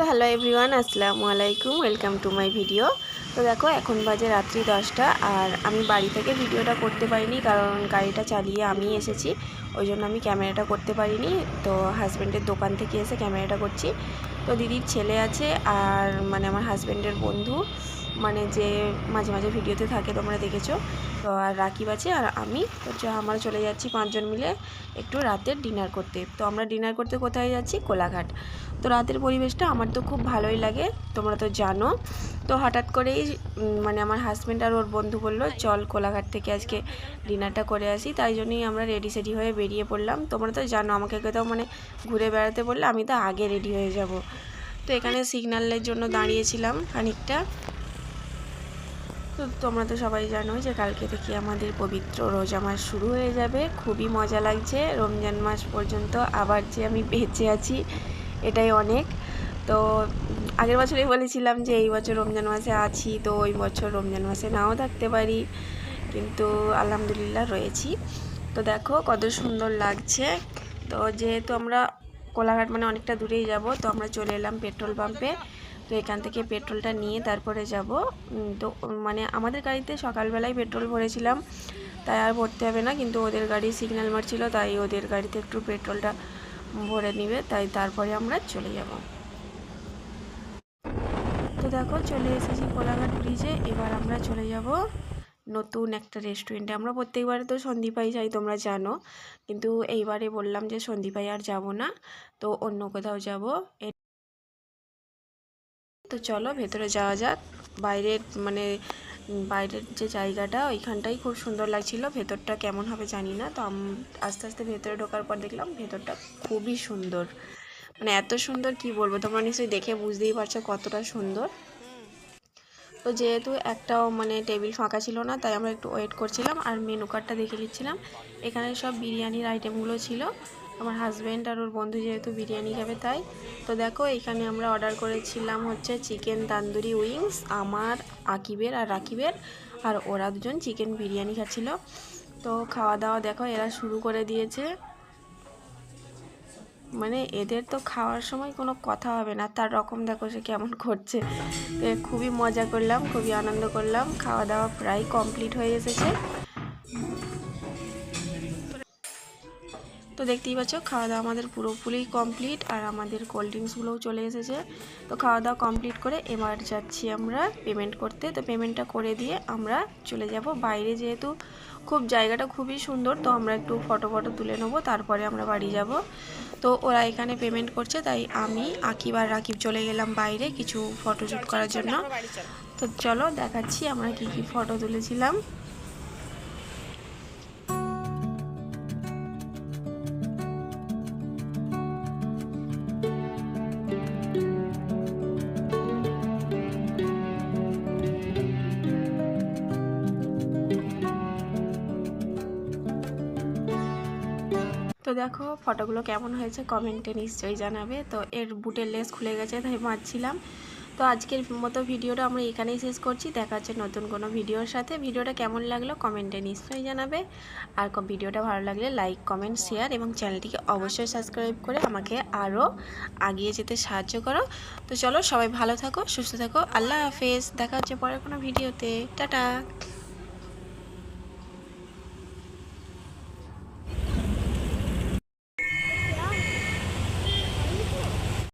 তো hello everyone আসসালামু আলাইকুম ওয়েলকাম টু মাই ভিডিও তো দেখো, এখন বাজে রাত্রি দশটা আর আমি বাড়ি থেকে ভিডিওটা করতে পারিনি কারণ গাড়িটা চালিয়ে আমি এসেছি। ওই জন্য আমি ক্যামেরাটা করতে পারিনি। তো হাজব্যান্ডের দোকান থেকে এসে ক্যামেরাটা করছি। তো দিদির ছেলে আছে আর মানে আমার হাজব্যান্ডের বন্ধু। মানে যে মাঝে মাঝে ভিডিওতে থাকে, তোমরা দেখেছ। তো আর রাকিব আছে আর আমি। তো আমরা চলে যাচ্ছি পাঁচজন মিলে একটু রাতের ডিনার করতে। তো আমরা ডিনার করতে কোথায় যাচ্ছি? কোলাঘাট। তো রাতের পরিবেশটা আমার তো খুব ভালোই লাগে, তোমরা তো জানো। তো হঠাৎ করেই মানে আমার হাজব্যান্ড আর ওর বন্ধু বলল, চল কোলাঘাট থেকে আজকে ডিনারটা করে আসি। তাই জন্যই আমরা রেডি সেডি হয়ে বেরিয়ে পড়লাম। তোমরা তো জানো, আমাকে কোথাও মানে ঘুরে বেড়াতে বললে আমি তো আগে রেডি হয়ে যাব। তো এখানে সিগন্যালের জন্য দাঁড়িয়েছিলাম খানিকটা। তো তোমরা তো সবাই জানো যে কালকে থেকে আমাদের পবিত্র রোজা মাস শুরু হয়ে যাবে। খুবই মজা লাগছে। রমজান মাস পর্যন্ত আবার যে আমি বেঁচে আছি এটাই অনেক। তো আগের বছরই বলেছিলাম যে এই বছর রমজান মাসে আছি, তো ওই বছর রমজান মাসে নাও থাকতে পারি। কিন্তু আলহামদুলিল্লাহ রয়েছি। তো দেখো কত সুন্দর লাগছে। তো যেহেতু আমরা কোলাঘাট মানে অনেকটা দূরেই যাব, তো আমরা চলে এলাম পেট্রোল পাম্পে। তো এখান থেকে পেট্রোলটা নিয়ে তারপরে যাব। তো মানে আমাদের গাড়িতে সকালবেলায় পেট্রোল ভরেছিলাম। তাই আর ভরতে হবে না, কিন্তু ওদের গাড়ি সিগন্যাল মারছিল, তাই ওদের গাড়িতে একটু পেট্রোলটা ভরে নিবে, তাই তারপরে আমরা চলে যাব। তো দেখো, চলে এসেছি কোলাঘাট ব্রিজে এবার আমরা চলে যাব নতুন একটা রেস্টুরেন্টে আমরা প্রত্যেকবারে তো সন্দীপাই যাই, তোমরা জানো। কিন্তু এইবারে বললাম যে সন্দীপাই আর যাব না, তো অন্য কোথাও যাব। তো চলো, ভেতরে যাওয়া যাক। বাইরের মানে বাইরের যে জায়গাটা, ওইখানটাই খুব সুন্দর লাগছিল। ভেতরটা কেমন হবে জানি না। তো আস্তে আস্তে ভেতরে ঢোকার পর দেখলাম ভেতরটা খুবই সুন্দর। মানে এত সুন্দর কি বলব? তোমরা নিশ্চয়ই দেখে বুঝতেই পারছ কতটা সুন্দর। তো যেহেতু একটাও মানে টেবিল ফাঁকা ছিল না, তাই আমরা একটু ওয়েট করছিলাম আর মেনু কার্ডটা দেখে নিচ্ছিলাম। এখানে সব বিরিয়ানির আইটেমগুলো ছিল। আমার হাজব্যান্ড আর ওর বন্ধু যেহেতু বিরিয়ানি খাবে তাই, তো দেখো এখানে আমরা অর্ডার করেছিলাম হচ্ছে চিকেন তান্দুরি উইংস আমার, আকিবের আর রাকিবের, আর ওরা দুজন চিকেন বিরিয়ানি খাচ্ছিল। তো খাওয়া দাওয়া দেখো এরা শুরু করে দিয়েছে। মানে এদের তো খাওয়ার সময় কোনো কথা হবে না, তার রকম দেখো সে কেমন করছে। খুবই মজা করলাম, খুবই আনন্দ করলাম, খাওয়া দাওয়া প্রায় কমপ্লিট হয়ে এসেছে। তো দেখতেই পাচ্ছ খাওয়া দাওয়া আমাদের পুরোপুরি কমপ্লিট আর আমাদের কোল্ড ড্রিঙ্কসগুলোও চলে এসেছে। তো খাওয়া দাওয়া কমপ্লিট করে এবার যাচ্ছি আমরা পেমেন্ট করতে। তো পেমেন্টটা করে দিয়ে আমরা চলে যাব। বাইরে যেহেতু খুব জায়গাটা খুবই সুন্দর, তো আমরা একটু ফটো ফটো তুলে নেব, তারপরে আমরা বাড়ি যাব। তো ওরা এখানে পেমেন্ট করছে, তাই আমি, আকিব আর রাকিব চলে গেলাম বাইরে কিছু ফটোশ্যুট করার জন্য। তো চলো দেখাচ্ছি আমরা কি কি ফটো তুলেছিলাম। তো দেখো ফটোগুলো কেমন হয়েছে কমেন্টে নিশ্চয়ই জানাবে। তো এর বুটের লেস খুলে গেছে তাই মারছিলাম। তো আজকের মতো ভিডিওটা আমরা এখানেই শেষ করছি। দেখা হচ্ছে নতুন কোনো ভিডিওর সাথে। ভিডিওটা কেমন লাগল কমেন্টে নিশ্চয়ই জানাবে। আর ভিডিওটা ভালো লাগলে লাইক, কমেন্ট, শেয়ার এবং চ্যানেলটিকে অবশ্যই সাবস্ক্রাইব করে আমাকে আরও আগিয়ে যেতে সাহায্য করো। তো চলো সবাই ভালো থাকো, সুস্থ থাকো। আল্লাহ হাফেজ। দেখা হচ্ছে পরের কোনো ভিডিওতে। টাটা।